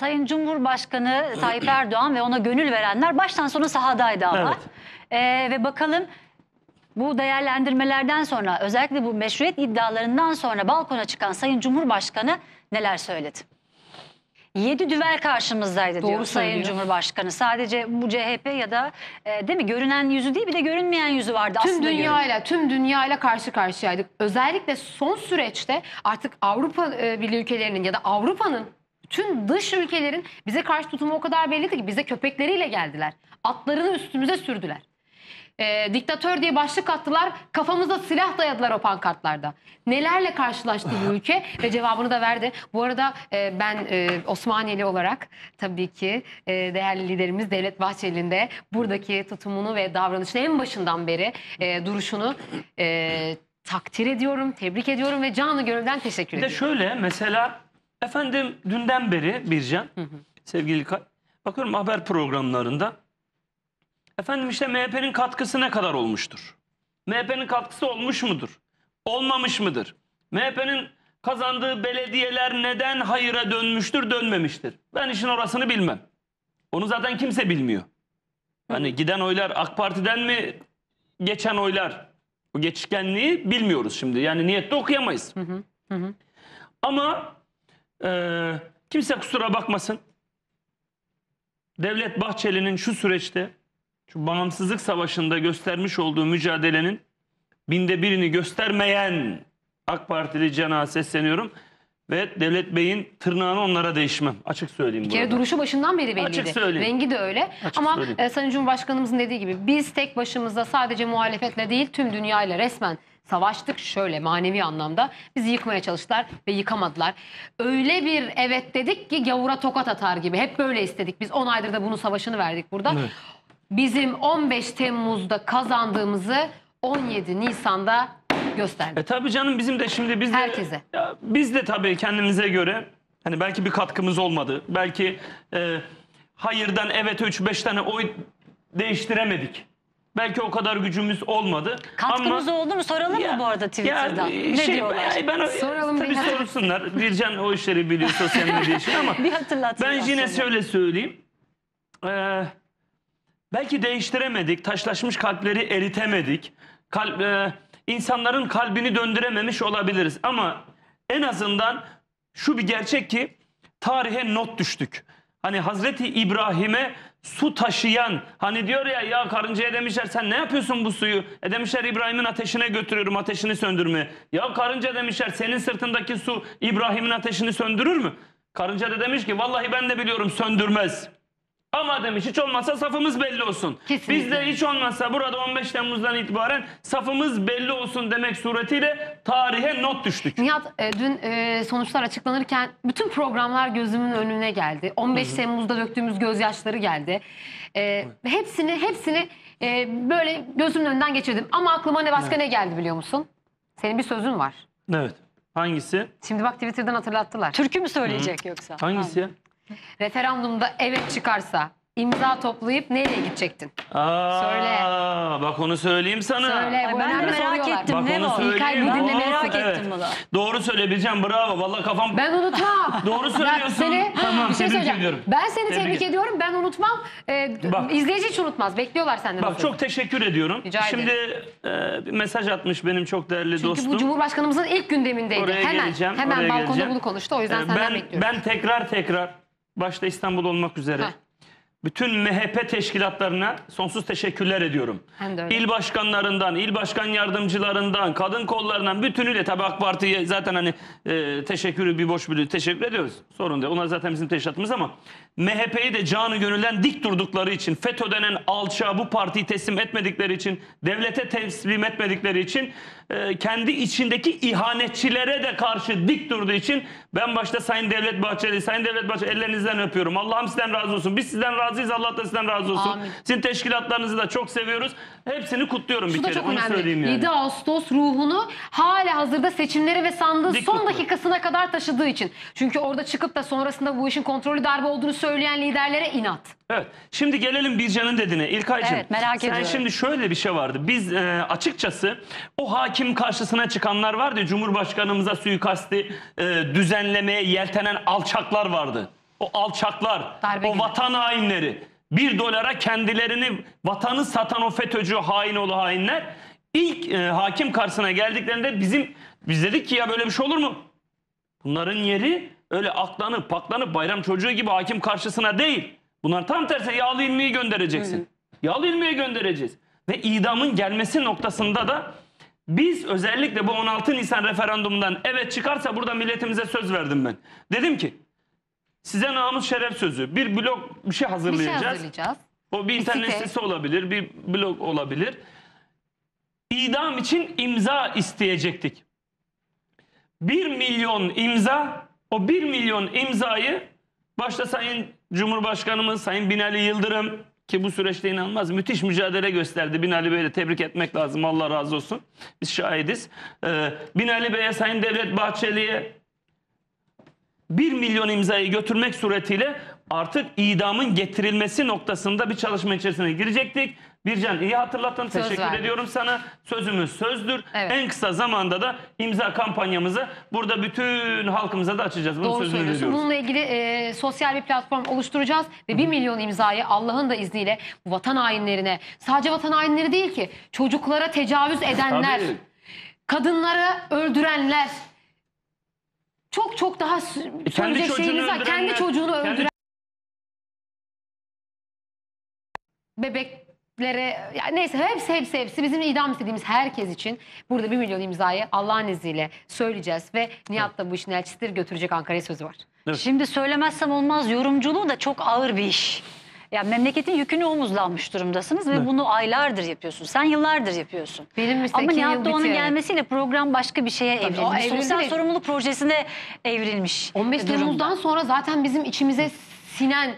Sayın Cumhurbaşkanı Tayyip Erdoğan ve ona gönül verenler baştan sona sahadaydı ama. Evet. Ee, ve bakalım bu değerlendirmelerden sonra özellikle bu meşruiyet iddialarından sonra balkona çıkan Sayın Cumhurbaşkanı neler söyledi? Yedi düvel karşımızdaydı diyor Doğru Sayın söylüyor. Cumhurbaşkanı. Sadece bu CHP ya da e, değil mi görünen yüzü değil bir de görünmeyen yüzü vardı Tüm aslında. dünyayla, tüm dünyayla karşı karşıyaydık. Özellikle son süreçte artık Avrupa e, Birliği ülkelerinin ya da Avrupa'nın tüm dış ülkelerin bize karşı tutumu o kadar belliydi ki bize köpekleriyle geldiler. Atlarını üstümüze sürdüler. E, diktatör diye başlık attılar. Kafamıza silah dayadılar o pankartlarda. Nelerle karşılaştı bu ülke ve cevabını da verdi. Bu arada e, ben e, Osmaniyeli olarak tabii ki e, değerli liderimiz Devlet Bahçeli'nin de buradaki tutumunu ve davranışını en başından beri e, duruşunu e, takdir ediyorum, tebrik ediyorum ve canı gönülden teşekkür Bir de ediyorum. şöyle mesela efendim dünden beri Bircan sevgili İlkay bakıyorum haber programlarında efendim işte MHP'nin katkısı ne kadar olmuştur? MHP'nin katkısı olmuş mudur? Olmamış mıdır? MHP'nin kazandığı belediyeler neden hayıra dönmüştür, dönmemiştir? Ben işin orasını bilmem. Onu zaten kimse bilmiyor. Hani giden oylar AK Parti'den mi geçen oylar? O geçişkenliği bilmiyoruz şimdi. Yani niyette okuyamayız. Ama e, kimse kusura bakmasın. Devlet Bahçeli'nin şu süreçte şu bağımsızlık savaşında göstermiş olduğu mücadelenin binde birini göstermeyen AK Partili cana sesleniyorum. Ve Devlet Bey'in tırnağını onlara değişmem. Açık söyleyeyim Bir kere burada. duruşu başından beri belliydi. Açık söyleyeyim. Rengi de öyle. Açık Ama söyleyeyim. e, Sayın Cumhurbaşkanımızın dediği gibi biz tek başımıza sadece muhalefetle değil tüm dünyayla resmen savaştık şöyle manevi anlamda. Bizi yıkmaya çalıştılar ve yıkamadılar. Öyle bir evet dedik ki gavura tokat atar gibi. Hep böyle istedik. Biz 10 aydır da bunun savaşını verdik burada. Evet. Bizim 15 Temmuz'da kazandığımızı 17 Nisan'da gösterdik. E tabii canım bizim de şimdi biz de, Herkese. Ya biz de tabii kendimize göre hani belki bir katkımız olmadı. Belki e, hayırdan evet 3-5 tane oy değiştiremedik. Belki o kadar gücümüz olmadı. Katkımız Ama, oldu mu soralım Ya- mı bu arada Twitter'dan? ya, ne şey, diyorlar? Ben, ben, Soralım tabii bir sorsunlar. Bircan o işleri biliyor sosyal medya için ama bir ben yine şöyle söyleyeyim. Ee, belki değiştiremedik. Taşlaşmış kalpleri eritemedik. Kalp, e, insanların kalbini döndürememiş olabiliriz. Ama en azından şu bir gerçek ki tarihe not düştük. Hani Hazreti İbrahim'e su taşıyan hani diyor ya ya karıncaya demişler sen ne yapıyorsun bu suyu? E demişler İbrahim'in ateşine götürüyorum ateşini söndürmeye. Ya karınca demişler senin sırtındaki su İbrahim'in ateşini söndürür mü? Karınca da demiş ki vallahi ben de biliyorum söndürmez. Ama demiş hiç olmazsa safımız belli olsun. Kesinlikle. Biz de hiç olmazsa burada 15 Temmuz'dan itibaren safımız belli olsun demek suretiyle tarihe not düştük. Nihat e, dün e, sonuçlar açıklanırken bütün programlar gözümün önüne geldi. 15 Temmuz'da döktüğümüz gözyaşları geldi. E, hepsini hepsini e, böyle gözümün önünden geçirdim. Ama aklıma ne başka ne geldi biliyor musun? Senin bir sözün var. Evet. Hangisi? Şimdi bak Twitter'dan hatırlattılar. Türkü mü söyleyecek yoksa? Hangisi ya? Referandumda evet çıkarsa imza toplayıp nereye gidecektin? Aa, Söyle. Bak onu söyleyeyim sana. Söyle. Ay, bu ben de önemli merak soruyorlar. ettim Bak ne onu bu? söyleyeyim. İlkay, bu dinle Aa, merak evet. ettim bunu. Doğru söyleyebileceğim bravo. Vallahi kafam Ben unutmam. Doğru söylüyorsun. seni, Tamam, bir şey tebrik söyleyeceğim. ediyorum. Ben seni Tebrik tebrik, ediyorum. Ben unutmam. Ee, Bak. izleyici hiç unutmaz. Bekliyorlar senden o Bak sözü. çok teşekkür ediyorum. Rica Şimdi e, bir mesaj atmış benim çok değerli Çünkü dostum. bu Cumhurbaşkanımızın ilk gündemindeydi. Oraya hemen geleceğim. hemen oraya balkonda geleceğim. bunu konuştu. O yüzden Ee, senden ben, bekliyorum. Ben tekrar tekrar başta İstanbul olmak üzere Heh. Bütün MHP teşkilatlarına sonsuz teşekkürler ediyorum. Ben de öyle. İl başkanlarından, il başkan yardımcılarından, kadın kollarından bütünüyle tabii AK Parti'ye zaten hani e, teşekkürü bir boş bile teşekkür ediyoruz. Sorun değil. Onlar zaten bizim teşkilatımız ama MHP'yi de canı gönülden dik durdukları için, FETÖ denen alçağı bu partiyi teslim etmedikleri için, devlete teslim etmedikleri için, e, kendi içindeki ihanetçilere de karşı dik durduğu için ben başta Sayın Devlet Bahçeli, Sayın Devlet Bahçeli ellerinizden öpüyorum. Allah'ım sizden razı olsun. Biz sizden razıyız. Allah da sizden razı olsun. Amin. Sizin teşkilatlarınızı da çok seviyoruz. Hepsini kutluyorum bir Şu da kere. çok Onu söyleyeyim yani. 7 Ağustos ruhunu hala hazırda seçimlere ve sandığı Dik son tuttu. dakikasına kadar taşıdığı için. Çünkü orada çıkıp da sonrasında bu işin kontrollü darbe olduğunu söyleyen liderlere inat. Evet. Şimdi gelelim Bircan'ın dediğine. İlkay'cığım. Evet, merak sen ediyorum. şimdi şöyle bir şey vardı. Biz e, açıkçası o hakim karşısına çıkanlar vardı. Cumhurbaşkanımıza suikasti e, düzenlemeye yeltenen alçaklar vardı. O alçaklar, Darbe o gibi. vatan hainleri, bir dolara kendilerini vatanı satan o FETÖ'cü hain oğlu hainler ilk e, hakim karşısına geldiklerinde bizim biz dedik ki ya böyle bir şey olur mu? Bunların yeri öyle aklanıp paklanıp bayram çocuğu gibi hakim karşısına değil. Bunlar tam tersi yağlı ilmiyi göndereceksin. Yağlı ilmiye göndereceğiz. Ve idamın gelmesi noktasında da biz özellikle bu 16 Nisan referandumundan evet çıkarsa burada milletimize söz verdim ben. Dedim ki size namus şeref sözü bir blok bir şey Bir şey hazırlayacağız. hazırlayacağız. O bir internet site. sitesi olabilir, bir blog olabilir. İdam için imza isteyecektik. 1 milyon imza, o 1 milyon imzayı başta Sayın Cumhurbaşkanımız Sayın Binali Yıldırım ki bu süreçte inanılmaz müthiş mücadele gösterdi. Binali Bey'i de tebrik etmek lazım. Allah razı olsun. Biz şahidiz. Ee, Binali Bey'e, Sayın Devlet Bahçeli'ye 1 milyon imzayı götürmek suretiyle artık idamın getirilmesi noktasında bir çalışma içerisine girecektik. Bircan iyi hatırlattın. Söz Teşekkür verdim. ediyorum sana. Sözümüz sözdür. Evet. En kısa zamanda da imza kampanyamızı burada bütün halkımıza da açacağız. Bunun Doğru söylüyorsun. veriyoruz. Bununla ilgili e, sosyal bir platform oluşturacağız ve 1 milyon imzayı Allah'ın da izniyle bu vatan hainlerine, sadece vatan hainleri değil ki çocuklara tecavüz edenler, Tabii. kadınları öldürenler, çok çok daha s- kendi çocuğunu var. Kendi çocuğunu kendi- öldüren bebeklere yani neyse hepsi hepsi hepsi bizim idam istediğimiz herkes için burada 1 milyon imzayı Allah'ın izniyle söyleyeceğiz ve Nihat da bu işin elçisidir götürecek Ankara'ya sözü var. Evet. Şimdi söylemezsem olmaz yorumculuğu da çok ağır bir iş. Ya memleketin yükünü omuzlanmış durumdasınız ve Evet. bunu aylardır yapıyorsun. Sen yıllardır yapıyorsun. Benim Ama Nihat Doğan'ın gelmesiyle program başka bir şeye Tabii, evrilmiş. Sosyal sorumluluk projesine evrilmiş. 15 durumda. Temmuz'dan sonra zaten bizim içimize sinen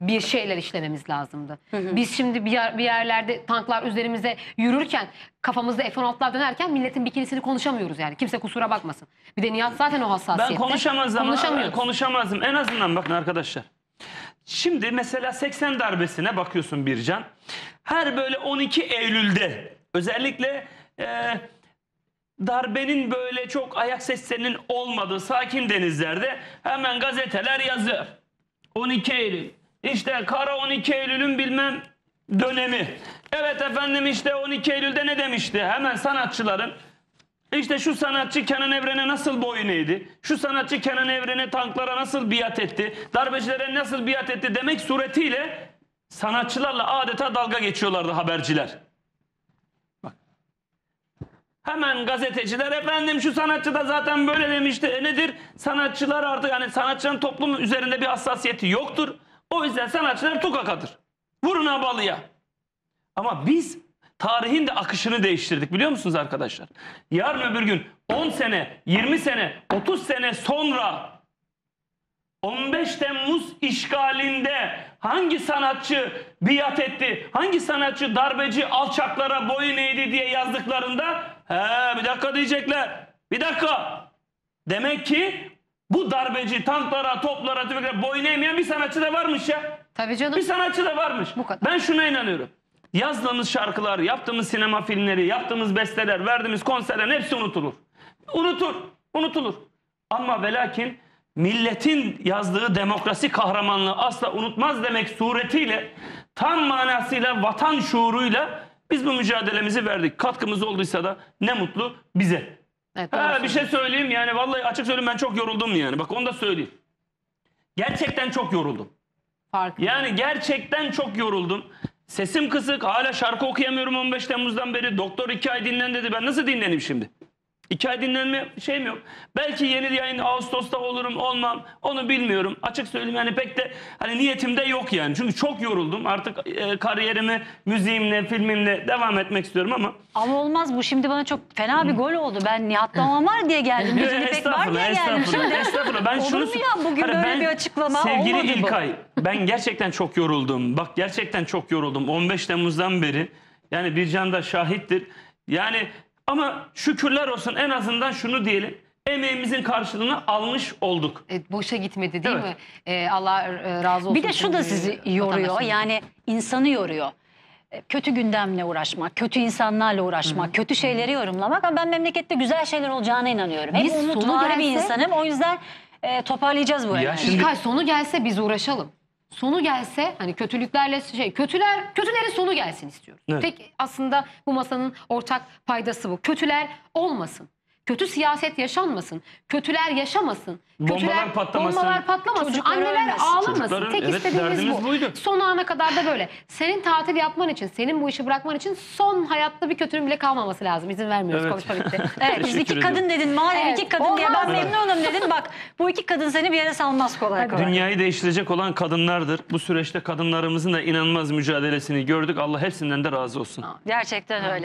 bir şeyler işlememiz lazımdı. Biz şimdi bir, yer- bir yerlerde tanklar üzerimize yürürken kafamızda F-16'lar dönerken milletin bikinisini konuşamıyoruz yani. Kimse kusura bakmasın. Bir de Nihat zaten o Ben hassasiyette. konuşamaz ama Konuşamıyoruz. konuşamazdım. En azından bakın arkadaşlar. Şimdi mesela 80 darbesine bakıyorsun Bircan. Her böyle 12 Eylül'de özellikle e, darbenin böyle çok ayak seslerinin olmadığı sakin denizlerde hemen gazeteler yazıyor. 12 Eylül. İşte kara 12 Eylül'ün bilmem dönemi. Evet efendim işte 12 Eylül'de ne demişti? Hemen sanatçıların işte şu sanatçı Kenan Evren'e nasıl boyun eğdi? Şu sanatçı Kenan Evren'e tanklara nasıl biat etti? Darbecilere nasıl biat etti demek suretiyle sanatçılarla adeta dalga geçiyorlardı haberciler. Bak. Hemen gazeteciler efendim şu sanatçı da zaten böyle demişti. E nedir? Sanatçılar artık yani sanatçının toplum üzerinde bir hassasiyeti yoktur. O yüzden sanatçılar tukakadır. Vurun abalıya. Ama biz tarihin de akışını değiştirdik biliyor musunuz arkadaşlar? Yarın öbür gün 10 sene, 20 sene, 30 sene sonra 15 Temmuz işgalinde hangi sanatçı biat etti, hangi sanatçı darbeci alçaklara boyun eğdi diye yazdıklarında he bir dakika diyecekler. Bir dakika. Demek ki bu darbeci tanklara, toplara, tüfeklere boyun eğmeyen bir sanatçı da varmış ya. Tabii canım. Bir sanatçı da varmış. Bu kadar. Ben şuna inanıyorum. Yazdığımız şarkılar, yaptığımız sinema filmleri, yaptığımız besteler, verdiğimiz konserlerin hepsi unutulur. Unutur, unutulur. Ama ve lakin milletin yazdığı demokrasi kahramanlığı asla unutmaz demek suretiyle tam manasıyla vatan şuuruyla biz bu mücadelemizi verdik. Katkımız olduysa da ne mutlu bize. Evet, Ha, bir şey söyleyeyim yani vallahi açık söyleyeyim ben çok yoruldum yani. Bak onu da söyleyeyim. Gerçekten çok yoruldum. Farkı. Yani gerçekten çok yoruldum. Sesim kısık. Hala şarkı okuyamıyorum 15 Temmuz'dan beri. Doktor iki ay dinlen dedi. Ben nasıl dinleneyim şimdi? İki ay dinlenme şeyim yok. Belki yeni yayın Ağustos'ta olurum olmam onu bilmiyorum. Açık söyleyeyim yani pek de hani niyetimde yok yani. Çünkü çok yoruldum. Artık e, kariyerimi müziğimle, filmimle devam etmek istiyorum ama Ama olmaz bu şimdi bana çok fena bir gol oldu. Ben Nihat Doğan var diye geldim. Gecenin pek var diye geldim. Şimdi estağfurullah. Ben Olur şunu mu ya bugün Hani böyle ben- bir açıklama Sevgili olmadı bu. İlkay, ben gerçekten çok yoruldum. Bak gerçekten çok yoruldum. 15 Temmuz'dan beri. Yani Bircan da şahittir. Yani ama şükürler olsun en azından şunu diyelim. Emeğimizin karşılığını almış olduk. E, boşa gitmedi değil Evet. mi? E, Allah e, razı olsun. Bir de şu da sizi yoruyor. Yani insanı yoruyor. E, Kötü gündemle uğraşmak, kötü insanlarla uğraşmak, kötü şeyleri yorumlamak ama ben memlekette güzel şeyler olacağına inanıyorum. Hep Biz sonu umutvari bir gelse- insanım. O yüzden e, toparlayacağız bu Ya enerjiyi. şimdi- İlkay sonu gelse biz uğraşalım. Sonu gelse hani kötülüklerle şey kötüler kötülerin sonu gelsin istiyoruz. Evet. Tek aslında bu masanın ortak paydası bu. Kötüler olmasın. Kötü siyaset yaşanmasın. Kötüler yaşamasın. Bombalar Kötüler, patlamasın. Bombalar patlamasın. Çocuklar Anneler ölmesin. ağlamasın. Çocukların, Tek evet, istediğimiz derdimiz bu. buydu. Son ana kadar da böyle. Senin tatil yapman için, senin bu işi bırakman için son hayatta bir kötünün bile kalmaması lazım. İzin vermiyoruz. Evet. Konuşma bitti. Evet biz Teşekkür iki ediyorum. kadın dedin madem Evet, iki kadın diye ben olmaz. memnunum dedin bak bu iki kadın seni bir yere salmaz kolay kolay. Dünyayı değiştirecek olan kadınlardır. Bu süreçte kadınlarımızın da inanılmaz mücadelesini gördük. Allah hepsinden de razı olsun. Gerçekten öyle.